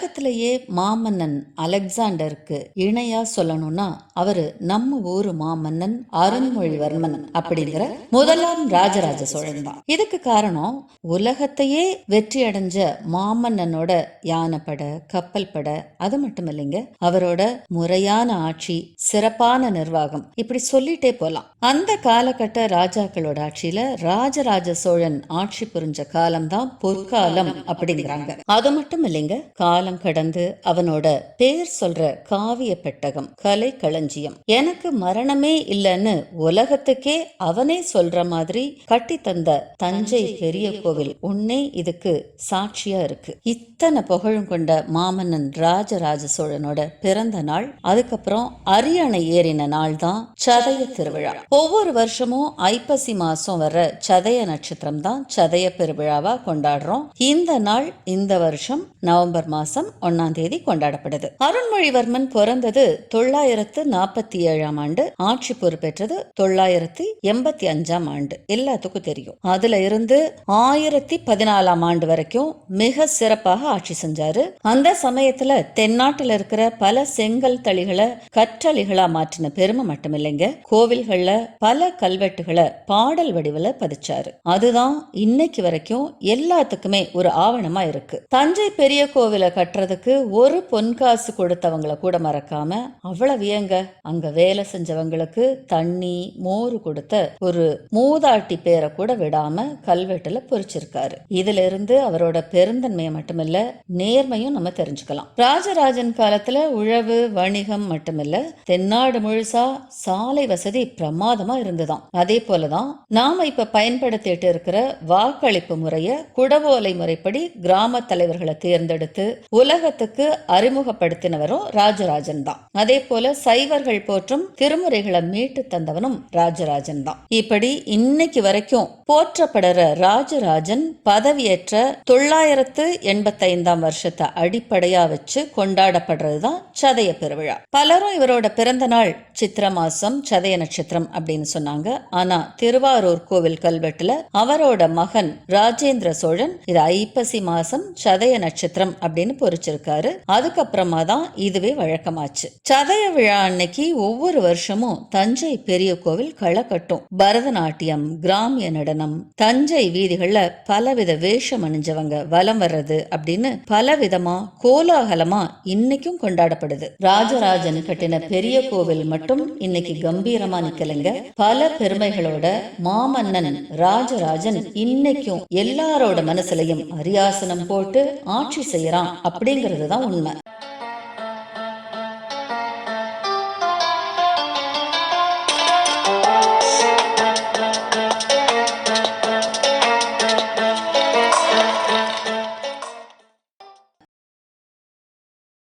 உலகத்திலேயே மாமன்னன் அலெக்சாண்டருக்கு இணையா சொல்லணும்னா அவரு நம்ம ஊரு மாமன்னன் அருண்மொழிவர்மன் அப்படிங்கிற முதலாம் ராஜராஜ சோழன் தான். இதுக்கு காரணம் உலகத்தையே வெற்றி அடைஞ்ச மாமன்னனோட யானைப்பட கப்பல் பட அது மட்டும் இல்லைங்க அவரோட முறையான ஆட்சி சிறப்பான நிர்வாகம் இப்படி சொல்லிட்டே போலாம். அந்த காலகட்ட ராஜாக்களோட ஆட்சியில ராஜராஜ சோழன் ஆட்சி புரிஞ்ச காலம்தான் பொற்காலம் அப்படிங்கிறாங்க. அது மட்டும் இல்லைங்க காலம் கடந்து அவனோட பேர் சொல்ற காவிய பெட்டகம் கலை களஞ்சியம். எனக்கு மரணமே இல்லைன்னு உலகத்துக்கே அவனே சொல்ற மாதிரி கட்டி தந்த தஞ்சை பெரிய கோவில் உன்னே இதுக்கு சாட்சியா இருக்கு. இத்தனை புகழும் கொண்ட மாமன்னன் ராஜராஜ சோழனோட பிறந்த நாள் அதுக்கப்புறம் அரியணை ஏறின நாள் தான் சதய திருவிழா. ஒவ்வொரு வருஷமும் ஐப்பசி மாசம் வர்ற சதய நட்சத்திரம் தான் சதய பெருவிழாவா கொண்டாடுறோம். இந்த நாள் இந்த வருஷம் நவம்பர் மாசம் மாதம் ஒன்னாம் தேதி கொண்டாடப்படுது. அருண்மொழிவர்மன் பிறந்தது தொள்ளாயிரத்து நாற்பத்தி ஏழாம் ஆண்டு. ஆட்சி பொறுப்பேற்றது தொள்ளாயிரத்தி எண்பத்தி அஞ்சாம் ஆண்டு. எல்லாத்துக்கும் தெரியும். அதுல இருந்து ஆயிரத்தி பதினாலாம் ஆண்டு வரைக்கும் மிக சிறப்பாக ஆட்சி செஞ்சாரு. அந்த சமயத்துல தென்னாட்டுல இருக்கிற பல செங்கல் தளிகளை கற்றளிகளா மாற்றின பெருமை மட்டும் இல்லைங்க கோவில்கள்ல பல கல்வெட்டுகளை பாடல் வடிவில பதிச்சாரு. அதுதான் இன்னைக்கு வரைக்கும் எல்லாத்துக்குமே ஒரு ஆவணமா இருக்கு. தஞ்சை பெரிய கோவிலை கட்டுறதுக்கு ஒரு பொன்காசு கொடுத்தவங்கள கூட மறக்காம அவ்வளவு ஏங்க? அங்க வேலை செஞ்சவங்களுக்கு தண்ணி மோர் கொடுத்த ஒரு மூதாட்டி பேரை கூட விடாம கல்வெட்டுல பொறிச்சிருக்காரு. இதுல இருந்து அவரோட பெருந்தன்மையை மட்டுமில்ல நேர்மையும் நம்ம தெரிஞ்சுக்கலாம். ராஜராஜன் காலத்துல உழவு வணிகம் மட்டுமில்ல தென்னாடு முழுசா சாலை வசதி பிரமாதமா இருந்துதான். அதே போலதான் நாம இப்ப பயன்படுத்திட்டு இருக்கிற வாக்களிப்பு முறைய குடவோலை முறைப்படி கிராம தலைவர்களை தேர்ந்தெடுத்து உலகத்துக்கு அறிமுகப்படுத்தினவரும் ராஜராஜன் தான் அதே போல சைவர்கள் போற்றும் திருமுறைகளை மீட்டு தந்தவனும் ராஜராஜன் தான் இப்படி இன்னைக்கு வரைக்கும் போற்றப்படுற ராஜராஜன் பதவியேற்ற தொள்ளாயிரத்து எண்பத்தைந்தாம் வருஷத்தை அடிப்படையா வச்சு கொண்டாடப்படுறதுதான் சதய பெருவிழா. பலரும் இவரோட பிறந்த நாள் சித்திர மாசம் சதய நட்சத்திரம் அப்படின்னு சொன்னாங்க. ஆனா திருவாரூர் கோவில் கல்வெட்டுல அவரோட மகன் ராஜேந்திர சோழன் இது ஐப்பசி மாசம் சதய நட்சத்திரம் அப்படின்னு பொறிச்சிருக்காரு. அதுக்கப்புறமா தான் இதுவே வழக்கமாச்சு. சதய விழா அன்னைக்கு ஒவ்வொரு வருஷமும் தஞ்சை பெரிய கோவில் களை கட்டும் பரதநாட்டியம் கிராமிய நடனம் தஞ்சை வீதிகள்ல பலவித வேஷம் அணிஞ்சவங்க வலம் வர்றது அப்படின்னு பலவிதமா கோலாகலமா இன்னைக்கும் கொண்டாடப்படுது. ராஜராஜன் கட்டின பெரிய கோவில் மட்டும் இன்னைக்கு கம்பீரமா நிக்கலைங்க. பல பெருமைகளோட மாமன்னன் ராஜராஜன் இன்னைக்கும் எல்லாரோட மனசுலயும் அரியாசனம் போட்டு ஆட்சி செய்யறான். அப்படிங்கிறது தான் உண்மை.